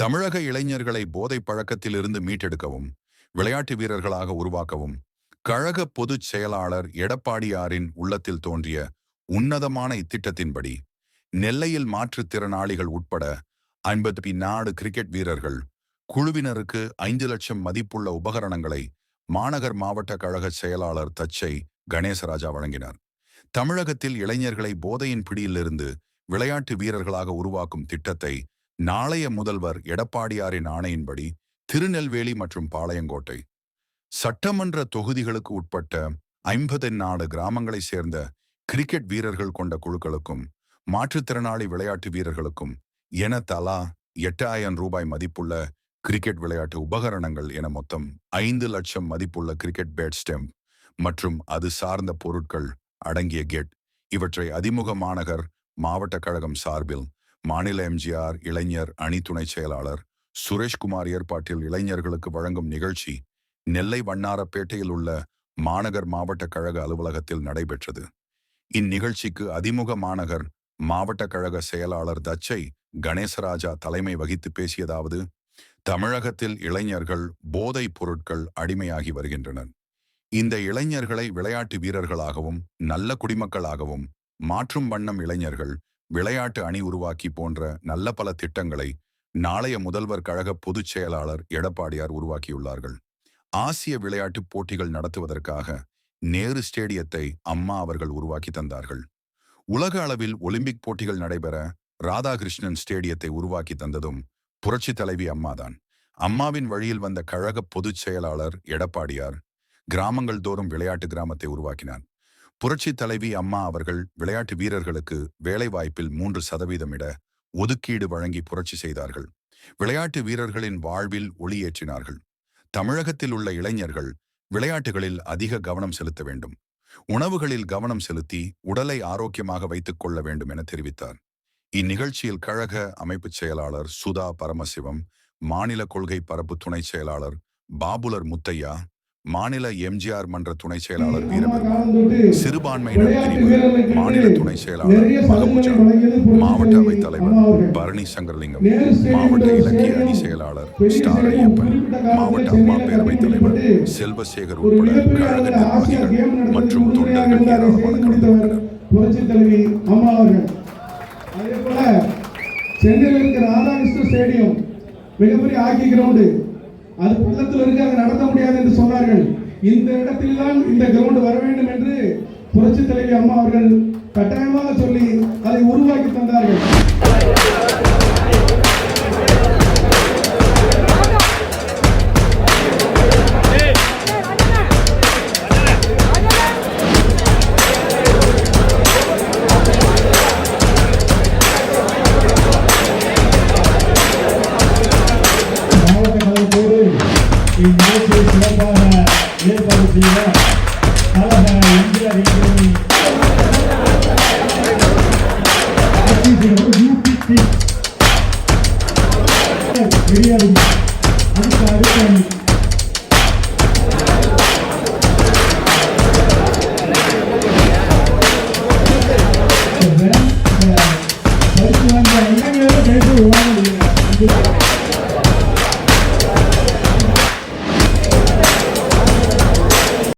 தமிழக இளைஞர்களை போதை பழக்கத்திலிருந்து மீட்டெடுக்கவும் விளையாட்டு வீரர்களாக உருவாக்கவும் கழக பொதுச் செயலாளர் எடப்பாடியாரின் உள்ளத்தில் தோன்றிய உன்னதமான இத்திட்டத்தின்படி நெல்லையில் மாற்றுத்திறனாளிகள் உட்பட ஐம்பத்தி நாடு கிரிக்கெட் வீரர்கள் குழுவினருக்கு ஐந்து லட்சம் மதிப்புள்ள உபகரணங்களை மாநகர் மாவட்ட கழக செயலாளர் தச்சை கணேசராஜா வழங்கினார். தமிழகத்தில் இளைஞர்களை போதையின் பிடியிலிருந்து விளையாட்டு வீரர்களாக உருவாக்கும் திட்டத்தை நாளைய முதல்வர் எடப்பாடியாரின் ஆணையின்படி திருநெல்வேலி மற்றும் பாளையங்கோட்டை. சட்டமன்ற தொகுதிகளுக்கு உட்பட்ட ஐம்பத்தி நாடு கிராமங்களைச் சேர்ந்த கிரிக்கெட் வீரர்கள் கொண்ட குழுக்களுக்கும் மாற்றுத்திறனாளி விளையாட்டு வீரர்களுக்கும் என தலா எட்டாயிரம் ரூபாய் மதிப்புள்ள கிரிக்கெட் விளையாட்டு உபகரணங்கள் என மொத்தம் ஐந்து லட்சம் மதிப்புள்ள கிரிக்கெட் பேட் ஸ்டெம் மற்றும் அது சார்ந்த பொருட்கள் அடங்கிய கேட். இவற்றை அதிமுக மாநகர் மாவட்ட கழகம் சார்பில் மாநில எம்ஜிஆர் இளைஞர் அணி துணை செயலாளர் சுரேஷ்குமார் ஏற்பாட்டில் இளைஞர்களுக்கு வழங்கும் நிகழ்ச்சி நெல்லை வண்ணாரப்பேட்டையில் உள்ள மாநகர் மாவட்ட கழக அலுவலகத்தில் நடைபெற்றது. இந்நிகழ்ச்சிக்கு அதிமுக மாநகர் மாவட்ட கழக செயலாளர் தச்சை கணேசராஜா தலைமை வகித்து பேசியதாவது தமிழகத்தில் இளைஞர்கள் போதைப் பொருட்கள் அடிமையாகி வருகின்றனர். இந்த இளைஞர்களை விளையாட்டு வீரர்களாகவும் நல்ல குடிமக்களாகவும் மாற்றும் வண்ணம் இளைஞர்கள் விளையாட்டு அணி உருவாக்கி போன்ற நல்ல பல திட்டங்களை நாளைய முதல்வர் கழக பொதுச் செயலாளர் எடப்பாடியார் உருவாக்கியுள்ளார்கள். ஆசிய விளையாட்டுப் போட்டிகள் நடத்துவதற்காக நேரு ஸ்டேடியத்தை அம்மா அவர்கள் உருவாக்கி தந்தார்கள். உலக அளவில் ஒலிம்பிக் போட்டிகள் நடைபெற ராதாகிருஷ்ணன் ஸ்டேடியத்தை உருவாக்கி தந்ததும் புரட்சி தலைவி அம்மாதான் அம்மாவின் வழியில் வந்த கழக பொதுச் செயலாளர் எடப்பாடியார் கிராமங்கள் தோறும் விளையாட்டு கிராமத்தை உருவாக்கினார். புரட்சி தலைவி அம்மா அவர்கள் விளையாட்டு வீரர்களுக்கு வேலைவாய்ப்பில் மூன்று சதவீதம் ஒதுக்கீடு வழங்கி புரட்சி செய்தார்கள். விளையாட்டு வீரர்களின் வாழ்வில் ஒளியேற்றினார்கள் தமிழகத்தில் உள்ள இளைஞர்கள் விளையாட்டுகளில் அதிக கவனம் செலுத்த வேண்டும். உணவுகளில் கவனம் செலுத்தி உடலை ஆரோக்கியமாக வைத்துக் கொள்ள வேண்டும் என தெரிவித்தார். இந்நிகழ்ச்சியில் கழக அமைப்புச் செயலாளர் சுதா பரமசிவம் மாநில கொள்கை பரப்பு துணை செயலாளர் பாபுலர் முத்தையா மாநில எம்ஜிஆர் மன்ற துணை செயலாளர் வீரபெருமாள் சிறுபான்மையினர் பிரிவு மாநில துணை செயலாளர் மகபூஜா மாவட்ட அவைத் தலைவர் பரணி சங்கரலிங்கம். மாவட்ட இலக்கிய அணி செயலாளர் ஸ்டார் ஐயப்பன் மாவட்ட அம்மா பேரவைத் தலைவர் செல்வசேகர் உட்பட கழக நிர்வாகிகள் மற்றும் தொண்டர்கள் ஏராளமான கலந்து கொண்டனர் புரட்சி தலைவி அம்மா அவர்கள். அதே போல சென்னையில் இருக்கிற ராதாகிருஷ்ண ஸ்டேடியம் மிகப்பெரிய ஹாக்கி கிரவுண்டு. அது பள்ளத்தில் இருக்கு அங்கே நடத்த முடியாது என்று சொன்னார்கள். இந்த இடத்தில் தான் இந்த கிரவுண்ட் வர வேண்டும் என்று புரட்சி தலைவி அம்மா அவர்கள் கட்டாயமாக சொல்லி அதை உருவாக்கி தந்தார்கள். இந்நிகழ்ச்சியை சிறப்பாக ஏற்பாடு செய்த கழக இந்திய ரயில்வேயின் யூபிசி அடுத்த அடுத்த